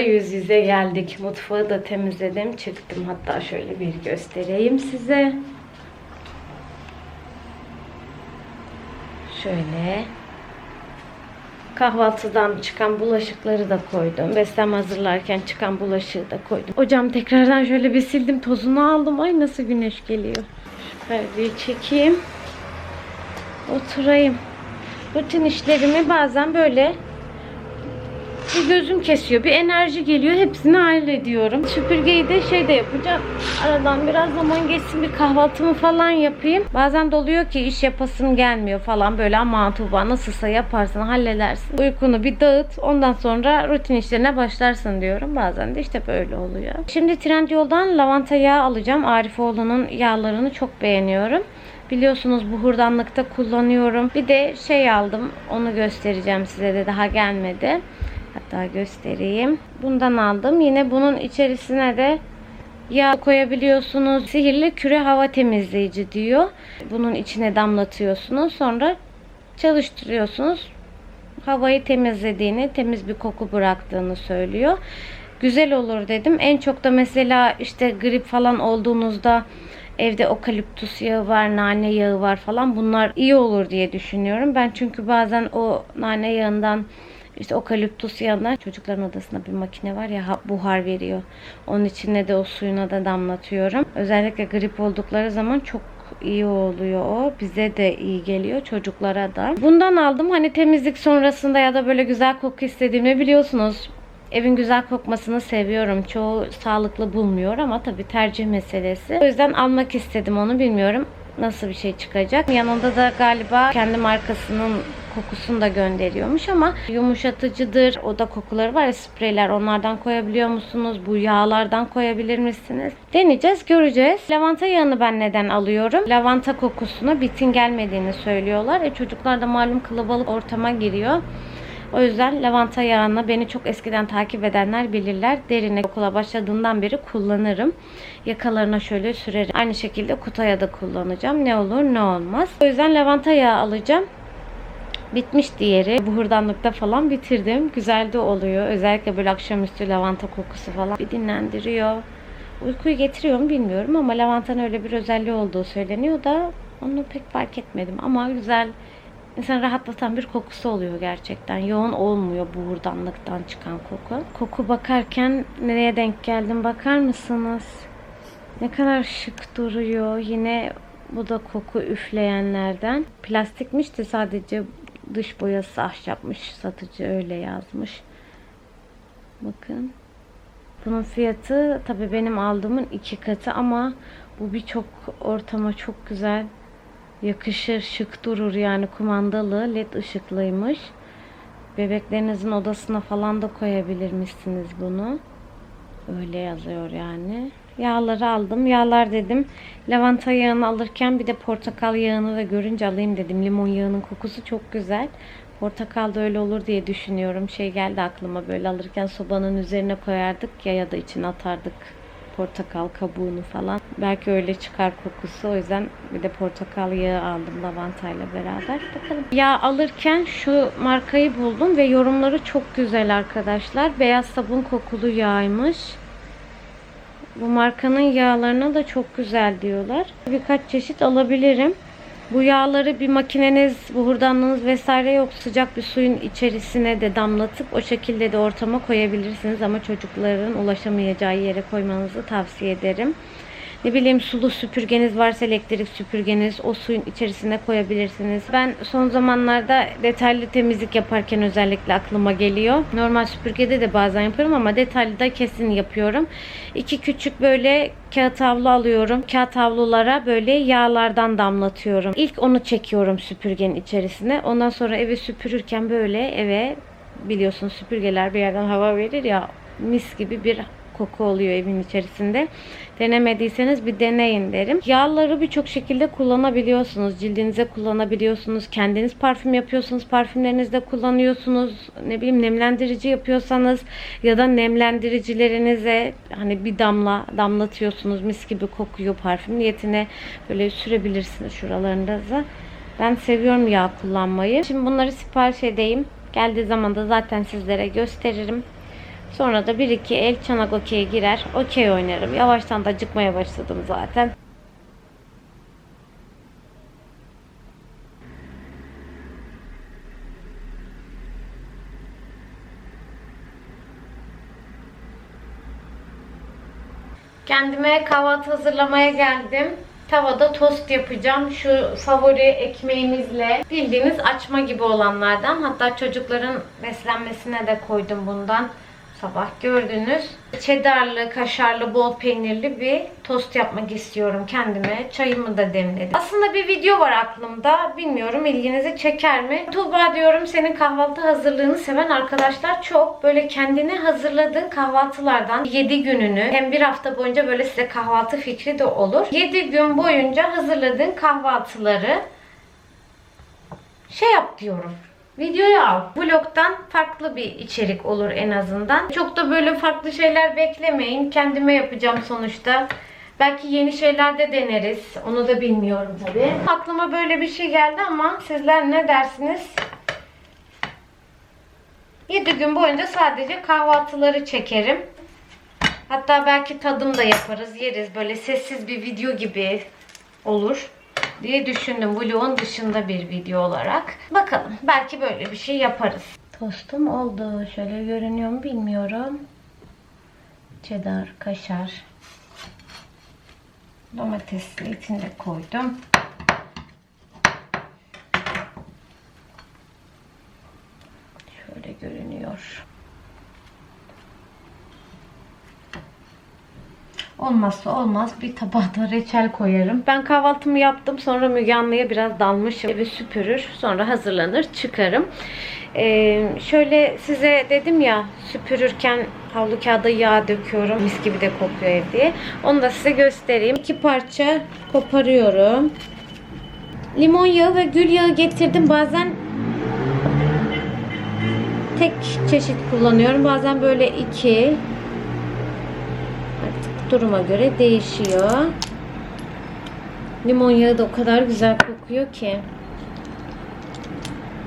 yüz yüze geldik. Mutfağı da temizledim. Çıktım. Hatta şöyle bir göstereyim size. Şöyle. Kahvaltıdan çıkan bulaşıkları da koydum. Beslenme hazırlarken çıkan bulaşığı da koydum. Ocağımı tekrardan şöyle bir sildim. Tozunu aldım. Ay nasıl güneş geliyor. Şu perdeyi çekeyim. Oturayım. Rutin işlerimi bazen böyle bir gözüm kesiyor. Bir enerji geliyor. Hepsini hallediyorum. Süpürgeyi de şey de yapacağım. Aradan biraz zaman geçsin bir kahvaltımı falan yapayım. Bazen doluyor ki iş yapasın gelmiyor falan böyle ama Tuğba nasılsa yaparsın halledersin. Uykunu bir dağıt. Ondan sonra rutin işlerine başlarsın diyorum. Bazen de işte böyle oluyor. Şimdi Trendyol'dan lavanta yağı alacağım. Arifoğlu'nun yağlarını çok beğeniyorum. Biliyorsunuz buhurdanlıkta kullanıyorum. Bir de şey aldım. Onu göstereceğim size de daha gelmedi. Hatta göstereyim. Bundan aldım. Yine bunun içerisine de yağ koyabiliyorsunuz. Sihirli küre hava temizleyici diyor. Bunun içine damlatıyorsunuz. Sonra çalıştırıyorsunuz. Havayı temizlediğini, temiz bir koku bıraktığını söylüyor. Güzel olur dedim. En çok da mesela işte grip falan olduğunuzda evde okaliptus yağı var, nane yağı var falan. Bunlar iyi olur diye düşünüyorum. Ben çünkü bazen o nane yağından işte okaliptus yağından çocukların odasında bir makine var ya ha- buhar veriyor. Onun içine de o suyuna da damlatıyorum. Özellikle grip oldukları zaman çok iyi oluyor o. Bize de iyi geliyor çocuklara da. Bundan aldım. Hani temizlik sonrasında ya da böyle güzel koku istediğimi biliyorsunuz. Evin güzel kokmasını seviyorum. Çoğu sağlıklı bulmuyor ama tabii tercih meselesi. O yüzden almak istedim onu bilmiyorum nasıl bir şey çıkacak. Yanında da galiba kendi markasının kokusunu da gönderiyormuş ama yumuşatıcıdır. O da kokuları var ya spreyler onlardan koyabiliyor musunuz? Bu yağlardan koyabilir misiniz? Deneyeceğiz, göreceğiz. Lavanta yağını ben neden alıyorum? Lavanta kokusuna bitin gelmediğini söylüyorlar. E çocuklar da malum kalabalık ortama giriyor. O yüzden lavanta yağını beni çok eskiden takip edenler bilirler. Derine okula başladığından beri kullanırım. Yakalarına şöyle sürerim. Aynı şekilde kutaya da kullanacağım. Ne olur ne olmaz. O yüzden lavanta yağı alacağım. Bitmiş diğeri. Buhurdanlıkta falan bitirdim. Güzel de oluyor. Özellikle böyle akşamüstü lavanta kokusu falan bir dinlendiriyor. Uykuyu getiriyor mu bilmiyorum ama lavantanın öyle bir özelliği olduğu söyleniyor da onu pek fark etmedim. Ama güzel İnsan rahatlatan bir kokusu oluyor gerçekten. Yoğun olmuyor buhurdanlıktan çıkan koku. Koku bakarken nereye denk geldim bakar mısınız? Ne kadar şık duruyor. Yine bu da koku üfleyenlerden. Plastikmiş de sadece dış boyası ahşapmış. Satıcı öyle yazmış. Bakın. Bunun fiyatı tabii benim aldığımın iki katı ama bu birçok ortama çok güzel yakışır, şık durur yani kumandalı, led ışıklıymış. Bebeklerinizin odasına falan da koyabilirmişsiniz bunu. Öyle yazıyor yani. Yağları aldım. Yağlar dedim. Lavanta yağını alırken bir de portakal yağını da görünce alayım dedim. Limon yağının kokusu çok güzel. Portakal da öyle olur diye düşünüyorum. Şey geldi aklıma böyle alırken sobanın üzerine koyardık ya ya da içine atardık portakal kabuğunu falan. Belki öyle çıkar kokusu. O yüzden bir de portakal yağı aldım lavantayla beraber. Bakalım. Yağ alırken şu markayı buldum ve yorumları çok güzel arkadaşlar. Beyaz sabun kokulu yağymış. Bu markanın yağlarına da çok güzel diyorlar. Birkaç çeşit alabilirim. Bu yağları bir makineniz, buhurdanlığınız vesaire yok sıcak bir suyun içerisine de damlatıp o şekilde de ortama koyabilirsiniz ama çocukların ulaşamayacağı yere koymanızı tavsiye ederim. Ne bileyim sulu süpürgeniz varsa elektrik süpürgeniz o suyun içerisine koyabilirsiniz. Ben son zamanlarda detaylı temizlik yaparken özellikle aklıma geliyor. Normal süpürgede de bazen yapıyorum ama detaylı da kesin yapıyorum. İki küçük böyle kağıt havlu alıyorum. Kağıt havlulara böyle yağlardan damlatıyorum. İlk onu çekiyorum süpürgenin içerisine. Ondan sonra evi süpürürken böyle eve biliyorsunuz süpürgeler bir yerden hava verir ya mis gibi bir koku oluyor evin içerisinde. Denemediyseniz bir deneyin derim. Yağları birçok şekilde kullanabiliyorsunuz. Cildinize kullanabiliyorsunuz. Kendiniz parfüm yapıyorsunuz. Parfümlerinizde kullanıyorsunuz. Ne bileyim nemlendirici yapıyorsanız ya da nemlendiricilerinize hani bir damla damlatıyorsunuz. Mis gibi kokuyor parfüm niyetine böyle sürebilirsiniz şuralarınıza. Ben seviyorum yağ kullanmayı. Şimdi bunları sipariş edeyim. Geldiği zaman da zaten sizlere gösteririm. Sonra da bir iki el çanak okey'e girer. Okey oynarım. Yavaştan da acıkmaya başladım zaten. Kendime kahvaltı hazırlamaya geldim. Tavada tost yapacağım. Şu favori ekmeğimizle. Bildiğiniz açma gibi olanlardan. Hatta çocukların beslenmesine de koydum bundan. Sabah gördünüz. Cheddarlı, kaşarlı, bol peynirli bir tost yapmak istiyorum kendime. Çayımı da demledim. Aslında bir video var aklımda. Bilmiyorum ilginizi çeker mi? Tuğba diyorum senin kahvaltı hazırlığını seven arkadaşlar çok. Böyle kendine hazırladığın kahvaltılardan 7 gününü hem bir hafta boyunca böyle size kahvaltı fikri de olur. 7 gün boyunca hazırladığın kahvaltıları şey yap diyorum. Videoya al. Vlog'dan farklı bir içerik olur en azından. Çok da böyle farklı şeyler beklemeyin. Kendime yapacağım sonuçta. Belki yeni şeyler de deneriz. Onu da bilmiyorum tabii. Aklıma böyle bir şey geldi ama sizler ne dersiniz? 7 gün boyunca sadece kahvaltıları çekerim. Hatta belki tadım da yaparız, yeriz. Böyle sessiz bir video gibi olur diye düşündüm. Vlogun dışında bir video olarak. Bakalım. Belki böyle bir şey yaparız. Tostum oldu. Şöyle görünüyor mu bilmiyorum. Cheddar, kaşar. Domatesli içinde koydum. Şöyle görünüyor. Olmazsa olmaz bir tabağa reçel koyarım. Ben kahvaltımı yaptım. Sonra Müge Anlı'ya biraz dalmışım. Evi süpürür. Sonra hazırlanır çıkarım. Ee, şöyle size dedim ya süpürürken havlu kağıda yağ döküyorum. Mis gibi de kokuyor ev diye. Onu da size göstereyim. İki parça koparıyorum. Limon yağı ve gül yağı getirdim. Bazen tek çeşit kullanıyorum. Bazen böyle iki. Duruma göre değişiyor. Limon yağı da o kadar güzel kokuyor ki.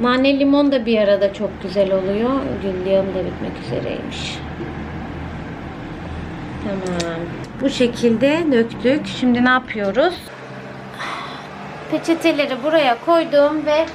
Nane limon da bir arada çok güzel oluyor. Gül yağım da bitmek üzereymiş. Tamam. Bu şekilde döktük. Şimdi ne yapıyoruz? Peçeteleri buraya koydum ve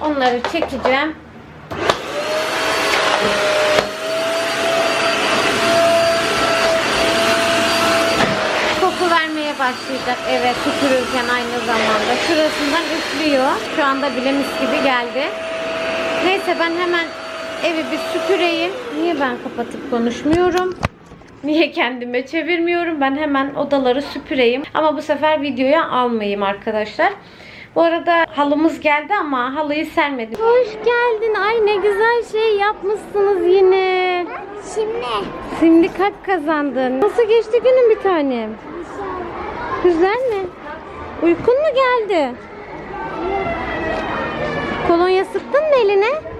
onları çekeceğim. koku vermeye başlayacak. Evet süpürürken aynı zamanda. Şurasından üflüyor. Şu anda bile mis gibi geldi. Neyse ben hemen evi bir süpüreyim. Niye ben kapatıp konuşmuyorum? Niye kendime çevirmiyorum? Ben hemen odaları süpüreyim. Ama bu sefer videoya almayayım arkadaşlar. Bu arada halımız geldi ama halıyı sermedim. Hoş geldin. Ay ne güzel şey yapmışsınız yine. Şimdi Şimdi kalp kazandın. Nasıl geçti günün bir tanem? Güzel mi? Uykun mu geldi? Kolonya sıktın mı eline?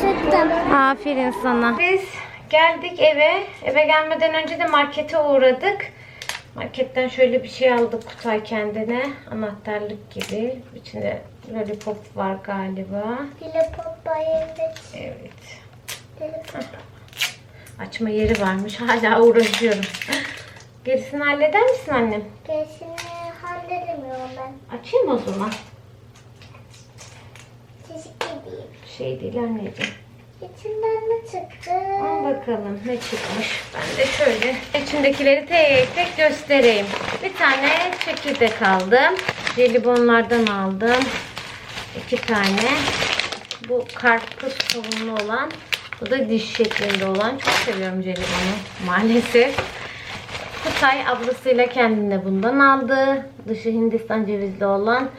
sıktım. Aferin sana. Biz geldik eve. Eve gelmeden önce de markete uğradık. Marketten şöyle bir şey aldık Kutay kendine. Anahtarlık gibi. İçinde lollipop var galiba. Lollipop bayıldık. Evet. Lollipop. Açma yeri varmış. Hala uğraşıyorum. Gerisini halleder misin annem? Gerisini halledemiyorum ben. Açayım o zaman. Teşekkür edeyim. Şey değil anneciğim. İçinden ne çıktı? Al bakalım ne çıkmış. Ben de şöyle içindekileri tek tek göstereyim. Bir tane çekirdek aldım. Jelibonlardan aldım. İki tane. Bu karpuz kavunlu olan. Bu da diş şeklinde olan. Çok seviyorum jelibonu maalesef. Kutay ablasıyla kendine bundan aldı. Dışı Hindistan cevizli olan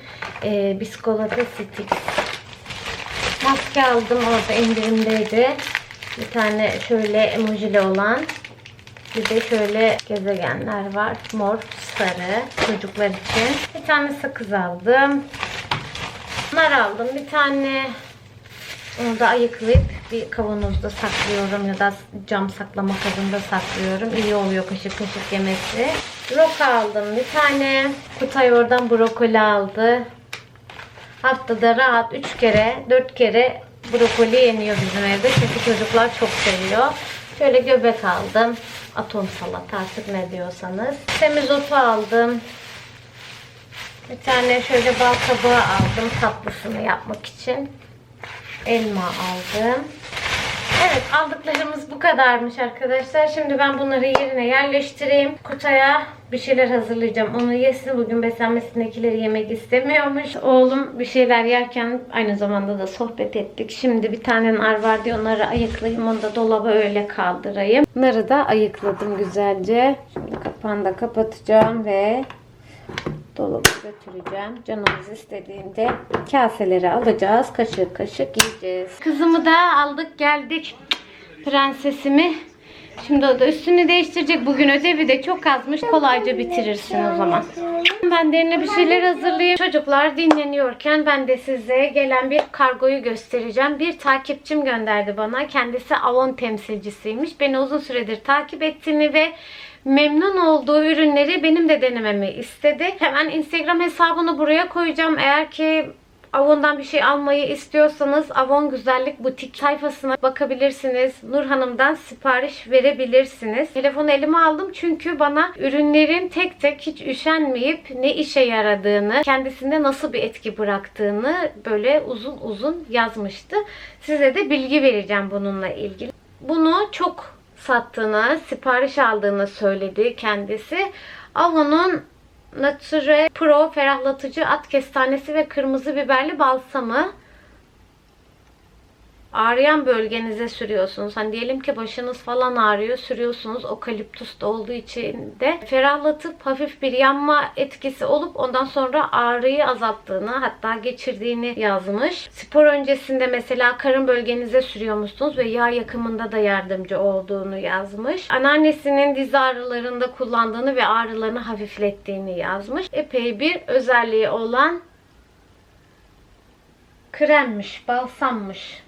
e, biskolata sticks. Maske aldım orada indirimdeydi. Bir tane şöyle emojili olan. Bir de şöyle gezegenler var. Mor, sarı çocuklar için. Bir tane sakız aldım. Bunlar aldım. Bir tane onu da ayıklayıp bir kavanozda saklıyorum ya da cam saklama kabında saklıyorum. İyi oluyor kaşık kaşık yemesi. Roka aldım bir tane. Kutay oradan brokoli aldı. Haftada rahat 3 kere 4 kere Brokoli yeniyor bizim evde çünkü çocuklar çok seviyor. Şöyle göbek aldım. Atom salata artık ne diyorsanız. Semizotu aldım. Bir tane şöyle bal kabağı aldım tatlısını yapmak için. Elma aldım. Evet aldıklarımız bu kadarmış arkadaşlar. Şimdi ben bunları yerine yerleştireyim. Kutaya bir şeyler hazırlayacağım. Onu yesin. Bugün beslenmesindekileri yemek istemiyormuş. Oğlum bir şeyler yerken aynı zamanda da sohbet ettik. Şimdi bir tane nar var diye onları ayıklayayım. Onu da dolaba öyle kaldırayım. Narı da ayıkladım güzelce. Şimdi kapağını da kapatacağım ve dolaba götüreceğim. Canımız istediğinde kaseleri alacağız. Kaşık kaşık yiyeceğiz. Kızımı da aldık geldik. Prensesimi. Şimdi o da üstünü değiştirecek. Bugün ödevi de çok azmış. Kolayca bitirirsin o zaman. Ben de eline bir şeyler hazırlayayım. Çocuklar dinleniyorken ben de size gelen bir kargoyu göstereceğim. Bir takipçim gönderdi bana. Kendisi Avon temsilcisiymiş. Beni uzun süredir takip ettiğini ve memnun olduğu ürünleri benim de denememi istedi. Hemen Instagram hesabını buraya koyacağım. Eğer ki Avon'dan bir şey almayı istiyorsanız Avon Güzellik Butik sayfasına bakabilirsiniz. Nur Hanım'dan sipariş verebilirsiniz. Telefonu elime aldım çünkü bana ürünlerin tek tek hiç üşenmeyip ne işe yaradığını, kendisinde nasıl bir etki bıraktığını böyle uzun uzun yazmıştı. Size de bilgi vereceğim bununla ilgili. Bunu çok sattığını, sipariş aldığını söyledi kendisi. Avon'un Nature Pro ferahlatıcı at kestanesi ve kırmızı biberli balsamı ağrıyan bölgenize sürüyorsunuz. Hani diyelim ki başınız falan ağrıyor sürüyorsunuz. Okaliptus da olduğu için de ferahlatıp hafif bir yanma etkisi olup ondan sonra ağrıyı azalttığını hatta geçirdiğini yazmış. Spor öncesinde mesela karın bölgenize sürüyormuşsunuz ve yağ yakımında da yardımcı olduğunu yazmış. Anneannesinin diz ağrılarında kullandığını ve ağrılarını hafiflettiğini yazmış. Epey bir özelliği olan kremmiş, balsammış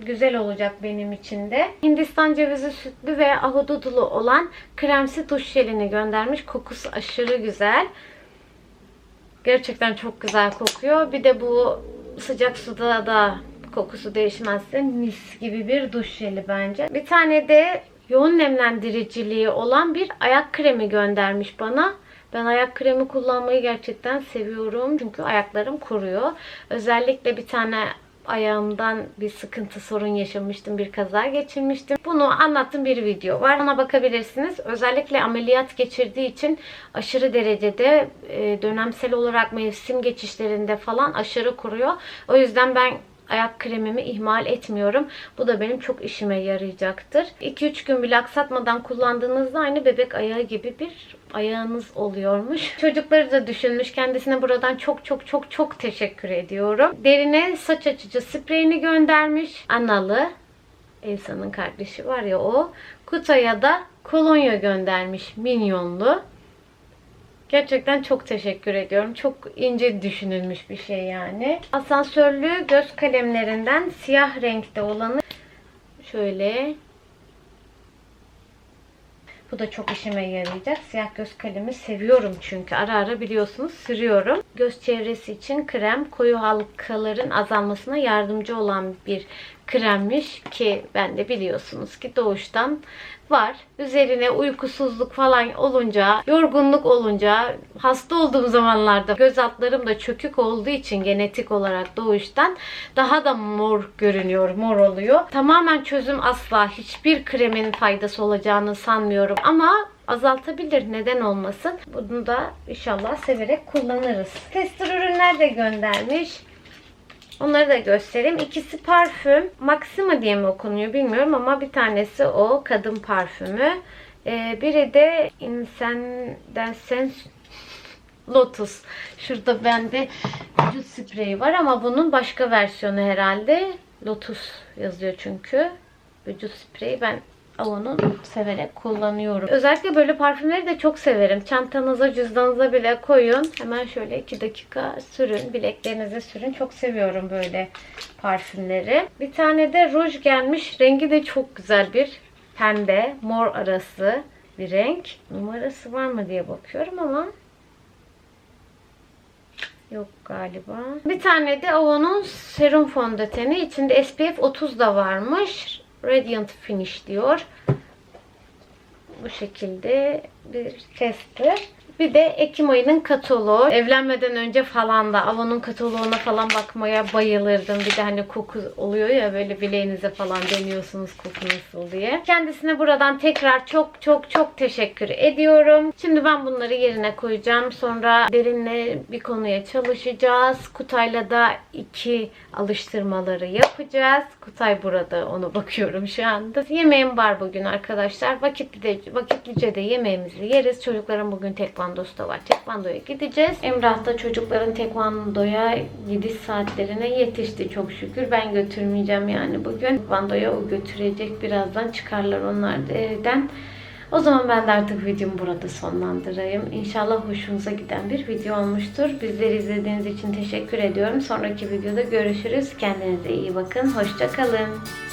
güzel olacak benim için de. Hindistan cevizi sütlü ve ahududulu olan kremsi duş jelini göndermiş. Kokusu aşırı güzel. Gerçekten çok güzel kokuyor. Bir de bu sıcak suda da kokusu değişmezse mis gibi bir duş jeli bence. Bir tane de yoğun nemlendiriciliği olan bir ayak kremi göndermiş bana. Ben ayak kremi kullanmayı gerçekten seviyorum. Çünkü ayaklarım kuruyor. Özellikle bir tane ayağımdan bir sıkıntı sorun yaşamıştım. Bir kaza geçirmiştim. Bunu anlattığım bir video var. Ona bakabilirsiniz. Özellikle ameliyat geçirdiği için aşırı derecede e, dönemsel olarak mevsim geçişlerinde falan aşırı kuruyor. O yüzden ben ayak kremimi ihmal etmiyorum. Bu da benim çok işime yarayacaktır. 2-3 gün bile aksatmadan kullandığınızda aynı bebek ayağı gibi bir ayağınız oluyormuş. Çocukları da düşünmüş. Kendisine buradan çok çok çok çok teşekkür ediyorum. Derine saç açıcı spreyini göndermiş. Analı. Elsa'nın kardeşi var ya o. Kutaya da kolonya göndermiş. Minyonlu. Gerçekten çok teşekkür ediyorum. Çok ince düşünülmüş bir şey yani. Asansörlü göz kalemlerinden siyah renkte olanı şöyle bu da çok işime yarayacak. Siyah göz kalemi seviyorum çünkü. Ara ara biliyorsunuz sürüyorum. Göz çevresi için krem koyu halkaların azalmasına yardımcı olan bir kremmiş ki ben de biliyorsunuz ki doğuştan var. Üzerine uykusuzluk falan olunca, yorgunluk olunca, hasta olduğum zamanlarda göz altlarım da çökük olduğu için genetik olarak doğuştan daha da mor görünüyor, mor oluyor. Tamamen çözüm asla hiçbir kremin faydası olacağını sanmıyorum ama azaltabilir. Neden olmasın? Bunu da inşallah severek kullanırız. Tester ürünler de göndermiş. Onları da göstereyim. İkisi parfüm. Maxima diye mi okunuyor bilmiyorum ama bir tanesi o kadın parfümü. Ee, biri de Incandescence Lotus. Şurada bende vücut spreyi var ama bunun başka versiyonu herhalde. Lotus yazıyor çünkü. Vücut spreyi ben Avon'u severek kullanıyorum. Özellikle böyle parfümleri de çok severim. Çantanıza, cüzdanınıza bile koyun. Hemen şöyle 2 dakika sürün. Bileklerinize sürün. Çok seviyorum böyle parfümleri. Bir tane de ruj gelmiş. Rengi de çok güzel bir pembe, mor arası bir renk. Numarası var mı diye bakıyorum ama Yok galiba. Bir tane de Avon'un serum fondöteni. İçinde SPF 30 da varmış. Radiant Finish diyor. Bu şekilde bir testi. Bir de Ekim ayının kataloğu. Evlenmeden önce falan da Avon'un kataloğuna falan bakmaya bayılırdım. Bir de hani koku oluyor ya böyle bileğinize falan deniyorsunuz koku nasıl diye. Kendisine buradan tekrar çok çok çok teşekkür ediyorum. Şimdi ben bunları yerine koyacağım. Sonra derinle bir konuya çalışacağız. Kutayla da iki alıştırmaları yapacağız. Kutay burada ona bakıyorum şu anda. Yemeğim var bugün arkadaşlar. Vakitlice, vakitlice de yemeğimizi yeriz. Çocukların bugün tekvandosu da var. Tekvandoya gideceğiz. Emrah da çocukların tekvandoya gidiş saatlerine yetişti çok şükür. Ben götürmeyeceğim yani bugün. Tekvandoya o götürecek. Birazdan çıkarlar onlar da evden. O zaman ben de artık videomu burada sonlandırayım. İnşallah hoşunuza giden bir video olmuştur. Bizleri izlediğiniz için teşekkür ediyorum. Sonraki videoda görüşürüz. Kendinize iyi bakın. Hoşça kalın.